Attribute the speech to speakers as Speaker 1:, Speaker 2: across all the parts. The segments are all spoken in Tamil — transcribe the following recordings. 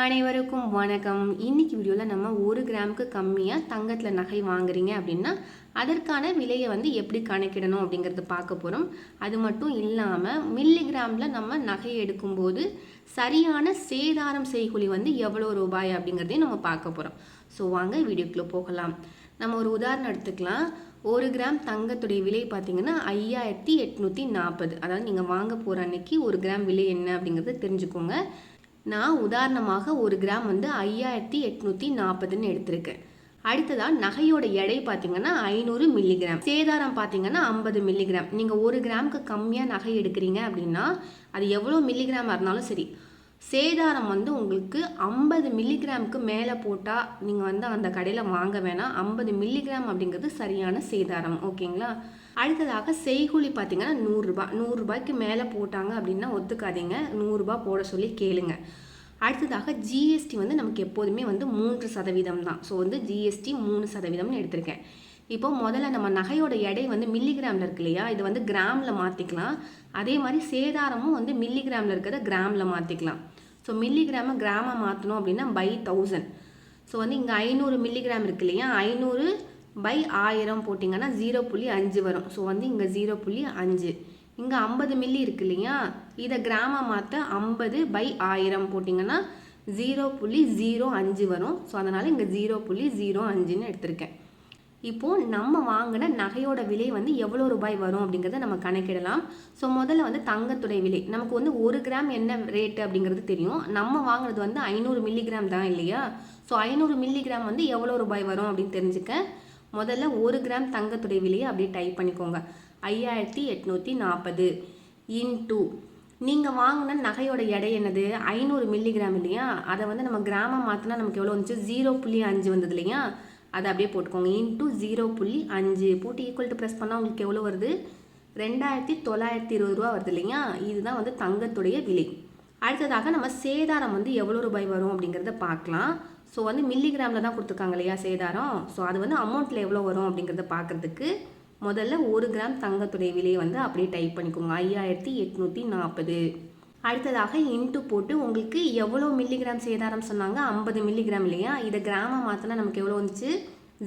Speaker 1: அனைவருக்கும் வணக்கம். இன்னைக்கு வீடியோவில் நம்ம ஒரு கிராமுக்கு கம்மியாக தங்கத்தில் நகை வாங்குறீங்க அப்படின்னா அதற்கான விலையை வந்து எப்படி கணக்கிடணும் அப்படிங்கிறது பார்க்க போகிறோம் அது மட்டும் இல்லாமல் மில்லிகிராமில் நம்ம நகை எடுக்கும்போது சரியான சேதாரம் செய்கூலி வந்து எவ்வளோ ரூபாய் அப்படிங்கிறதையும் நம்ம பார்க்க போகிறோம் ஸோ வாங்க வீடியோக்குள்ளே போகலாம். நம்ம ஒரு உதாரணம் எடுத்துக்கலாம். ஒரு கிராம் தங்கத்துடைய விலை பார்த்தீங்கன்னா ஐயாயிரத்தி எட்நூற்றி நாற்பது அதாவது நீங்கள் வாங்க போகிற அன்னைக்கு ஒரு கிராம் விலை என்ன அப்படிங்கிறத தெரிஞ்சுக்கோங்க. நான் உதாரணமாக ஒரு கிராம் வந்து ஐயாயிரத்தி எட்நூற்றி நாற்பதுன்னு எடுத்திருக்கேன். அடுத்ததாக நகையோட எடை பார்த்தீங்கன்னா ஐநூறு மில்லிகிராம் சேதாரம் பார்த்தீங்கன்னா ஐம்பது மில்லிகிராம் நீங்கள் ஒரு கிராமுக்கு கம்மியாக நகை எடுக்கிறீங்க அப்படின்னா அது எவ்வளோ மில்லிகிராமாக இருந்தாலும் சரி சேதாரம் வந்து உங்களுக்கு ஐம்பது மில்லிகிராமுக்கு மேலே போட்டால் நீங்கள் வந்து அந்த கடையில் வாங்க வேணாம். ஐம்பது மில்லிகிராம் அப்படிங்கிறது சரியான சேதாரம். ஓகேங்களா? அடுத்ததாக செய்கூலி பார்த்தீங்கன்னா நூறுரூபா நூறுரூபாய்க்கு மேலே போட்டாங்க அப்படின்னா ஒத்துக்காதீங்க. நூறுரூபா போட சொல்லி கேளுங்க. அடுத்ததாக ஜிஎஸ்டி வந்து நமக்கு எப்போதுமே வந்து மூன்று சதவீதம் தான். ஸோ வந்து ஜிஎஸ்டி மூணு சதவீதம்னு எடுத்திருக்கேன். இப்போ முதல்ல நம்ம நகையோட எடை வந்து மில்லிகிராமில் இருக்கு இல்லையா? இது வந்து கிராமில் மாற்றிக்கலாம் அதே மாதிரி சேதாரமும் வந்து மில்லிகிராமில் இருக்கிறத கிராமில் மாற்றிக்கலாம் ஸோ மில்லிகிராமை கிராமாக மாற்றணும் அப்படின்னா பை தௌசண்ட் ஸோ வந்து இங்கே ஐநூறு மில்லிகிராம் இருக்கு இல்லையா? ஐநூறு பை ஆயிரம் போட்டிங்கன்னா ஜீரோ புள்ளி அஞ்சு வரும். ஸோ வந்து இங்கே ஜீரோ புள்ளி அஞ்சு. இங்கே ஐம்பது மில்லி இருக்கு இல்லையா? இதை கிராம மாற்ற ஐம்பது பை ஆயிரம் போட்டிங்கன்னா ஜீரோ புள்ளி ஜீரோ அஞ்சு வரும். ஸோ அதனால் இங்கே ஜீரோ புள்ளி ஜீரோ அஞ்சுன்னு எடுத்திருக்கேன். இப்போது நம்ம வாங்கின நகையோட விலை வந்து எவ்வளோ ரூபாய் வரும் அப்படிங்கிறத நம்ம கணக்கிடலாம். ஸோ முதல்ல வந்து தங்கத்துடைய விலை. நமக்கு வந்து ஒரு கிராம் என்ன ரேட்டு அப்படிங்கிறது தெரியும். நம்ம வாங்குறது வந்து ஐநூறு மில்லிகிராம் தான் இல்லையா? ஸோ ஐநூறு மில்லிகிராம் வந்து எவ்வளோ ரூபாய் வரும் அப்படின்னு தெரிஞ்சுக்க. முதல்ல ஒரு கிராம் தங்கத்துடைய விலையை அப்படியே டைப் பண்ணிக்கோங்க. ஐயாயிரத்தி எட்நூற்றி நாற்பது இன்டூ நீங்கள் வாங்கின நகையோட எடை என்னது? ஐநூறு மில்லிகிராம் இல்லையா? அதை வந்து நம்ம கிராமம் மாற்றினா நமக்கு எவ்வளோ வந்துச்சு? ஜீரோ புள்ளி அஞ்சு வந்தது இல்லையா? அதை அப்படியே போட்டுக்கோங்க. இன்டூ ஜீரோ புள்ளி அஞ்சு. போட்டு ஈக்குவல் டு ப்ரெஸ் பண்ணால் உங்களுக்கு எவ்வளோ வருது? ரெண்டாயிரத்தி தொள்ளாயிரத்தி இருபது ரூபா வருது இல்லையா? இதுதான் வந்து தங்கத்துடைய விலை. அடுத்ததாக நம்ம சேதாரம் வந்து எவ்வளோ ரூபாய் வரும் அப்படிங்கிறத பார்க்கலாம். ஸோ வந்து மில்லிகிராமில் தான் கொடுத்துருக்காங்க இல்லையா சேதாரம்? ஸோ அது வந்து அமௌண்ட்டில் எவ்வளோ வரும் அப்படிங்கிறத பார்க்குறதுக்கு முதல்ல ஒரு கிராம் தங்கத்துடைய விலையை வந்து அப்படியே டைப் பண்ணிக்கோங்க. ஐயாயிரத்தி எட்நூற்றி நாற்பது. அடுத்ததாக இன்ட்டு போட்டு உங்களுக்கு எவ்வளோ மில்லிகிராம் சேதாரம் சொன்னாங்க? ஐம்பது மில்லிகிராம் இல்லையா? இதை கிராமம் மாற்றினா நமக்கு எவ்வளோ வந்துச்சு?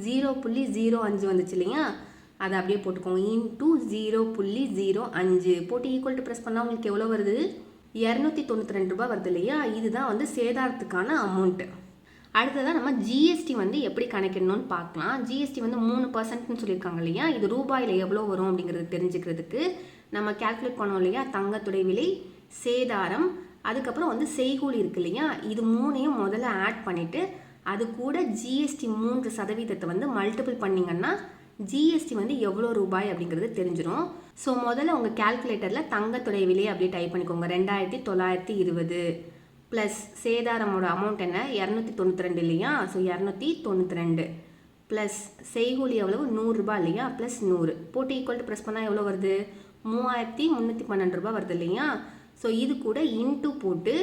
Speaker 1: ஜீரோ புள்ளி ஜீரோ அஞ்சு வந்துச்சு இல்லையா? அதை அப்படியே போட்டுக்கோங்க. இன்ட்டு ஜீரோ புள்ளி ஜீரோ அஞ்சு. போட்டு ஈக்குவல் டு ப்ரெஸ் பண்ணால் உங்களுக்கு எவ்வளோ வருது? இரநூத்தி தொண்ணூற்றி ரெண்டு ரூபா வருது இல்லையா? இதுதான் வந்து சேதாரத்துக்கான அமௌண்ட்டு அடுத்ததாக நம்ம ஜிஎஸ்டி வந்து எப்படி கணக்கிடணும்னு பார்க்கலாம். ஜிஎஸ்டி வந்து மூணு பர்சன்ட்னு சொல்லியிருக்காங்க இல்லையா? இது ரூபாயில் எவ்வளோ வரும் அப்படிங்கிறது தெரிஞ்சுக்கிறதுக்கு நம்ம கேல்குலேட் பண்ணோம் இல்லையா? தங்கத்துடைய விலை சேதாரம் அதுக்கப்புறம் வந்து செய்கூலி இருக்கு இல்லையா? இது மூணையும் முதல்ல ஆட் பண்ணிவிட்டு அது கூட ஜிஎஸ்டி மூன்று சதவீதத்தை வந்து மல்டிபிள் பண்ணிங்கன்னா ஜிஎஸ்டி வந்து எவ்வளோ ரூபாய் அப்படிங்கிறது தெரிஞ்சிடும் ஸோ முதல்ல உங்கள் கேல்குலேட்டரில் தங்கத்துடைய விலை அப்படியே டைப் பண்ணிக்கோங்க. ரெண்டாயிரத்தி தொள்ளாயிரத்தி இருபது. ப்ளஸ் சேதாரமோட அமௌண்ட் என்ன? இரநூத்தி தொண்ணூற்றி ரெண்டு இல்லையா? ஸோ இரநூத்தி தொண்ணூற்றி ரெண்டு. ப்ளஸ் செய்கூலி எவ்வளவு? நூறுரூபா இல்லையா? ப்ளஸ் நூறு. போட்டு ஈக்குவல் டு ப்ரெஸ் பண்ணால் எவ்வளோ வருது? மூவாயிரத்தி முந்நூற்றி பன்னெண்டு ரூபா வருது இல்லையா? ஸோ இது கூட இன்ட்டு போட்டு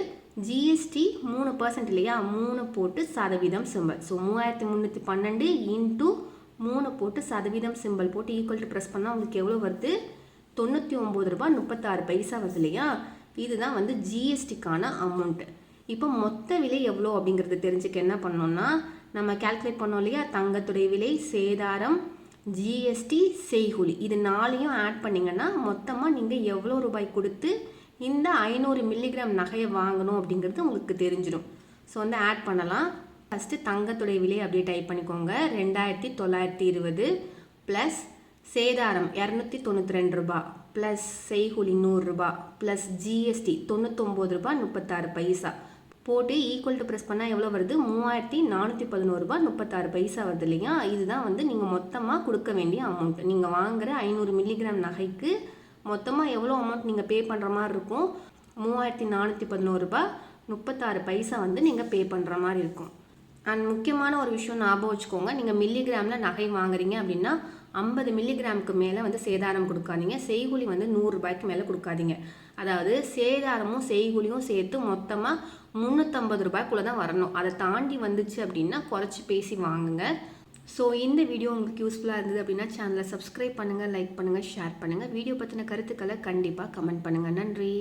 Speaker 1: ஜிஎஸ்டி மூணு பர்சன்ட் இல்லையா? மூணு போட்டு சதவீதம் சிம்பிள் ஸோ மூவாயிரத்தி முந்நூற்றி பன்னெண்டு இன்ட்டு மூணு போட்டு சதவீதம் சிம்பிள் போட்டு ஈக்குவல் டு ப்ரெஸ் பண்ணால் உங்களுக்கு எவ்வளோ வருது? தொண்ணூற்றி ஒம்பது ரூபா முப்பத்தாறு பைசா வருது இல்லையா? இதுதான் வந்து ஜிஎஸ்டிக்கான அமௌண்ட்டு இப்போ மொத்த விலை எவ்வளோ அப்படிங்கிறது தெரிஞ்சுக்க என்ன பண்ணோம்னா நம்ம கேல்குலேட் பண்ணோம் இல்லையா? தங்கத்துடைய விலை சேதாரம் ஜிஎஸ்டி செய்கூலி. இது நாளையும் ஆட் பண்ணிங்கன்னா மொத்தமாக நீங்கள் எவ்வளோ ரூபாய் கொடுத்து இந்த ஐநூறு மில்லிகிராம் நகையை வாங்கணும் அப்படிங்கிறது உங்களுக்கு தெரிஞ்சிடும் ஸோ வந்து ஆட் பண்ணலாம். ஃபஸ்ட்டு தங்கத்துடைய விலை அப்படியே டைப் பண்ணிக்கோங்க. ரெண்டாயிரத்தி தொள்ளாயிரத்தி இருபது ப்ளஸ் சேதாரம் இரநூத்தி தொண்ணூற்றி ரெண்டு ரூபா ப்ளஸ் செய்கூலி நூறுரூபா ப்ளஸ் ஜிஎஸ்டி தொண்ணூத்தொம்பது ரூபா முப்பத்தாறு பைசா. போட்டு ஈக்குவல் டு ப்ரெஸ் பண்ணால் எவ்வளோ வருது? மூவாயிரத்தி நானூற்றி பதினோருபா முப்பத்தாறு பைசா வருது இல்லையா? இதுதான் வந்து நீங்கள் மொத்தமாக கொடுக்க வேண்டிய அமௌண்ட் நீங்கள் வாங்குகிற ஐநூறு மில்லிகிராம் நகைக்கு மொத்தமாக எவ்வளோ அமௌண்ட் நீங்கள் பே பண்ணுற மாதிரி இருக்கும்? மூவாயிரத்தி நானூற்றி பதினோருபா முப்பத்தாறு பைசா வந்து நீங்கள் பே பண்ணுற மாதிரி இருக்கும். அண்ட் முக்கியமான ஒரு விஷயம் ஞாபகம் வச்சுக்கோங்க. நீங்கள் மில்லிகிராமில் நகை வாங்குறீங்க அப்படின்னா ஐம்பது மில்லிகிராமுக்கு மேலே வந்து சேதாரம் கொடுக்காதீங்க. செய்கூலி வந்து நூறுரூபாய்க்கு மேலே கொடுக்காதீங்க. அதாவது சேதாரமும் செய்கூலியும் சேர்த்து மொத்தமாக முந்நூற்றம்பது ரூபாய்க்குள்ளே தான் வரணும். அதை தாண்டி வந்துச்சு அப்படின்னா குறைச்சி பேசி வாங்குங்க. ஸோ இந்த வீடியோ உங்களுக்கு யூஸ்ஃபுல்லாக இருந்தது அப்படின்னா சேனலை சப்ஸ்கிரைப் பண்ணுங்கள் லைக் பண்ணுங்கள் ஷேர் பண்ணுங்கள் வீடியோ பற்றின கருத்துக்களை கண்டிப்பாக கமெண்ட் பண்ணுங்கள் நன்றி.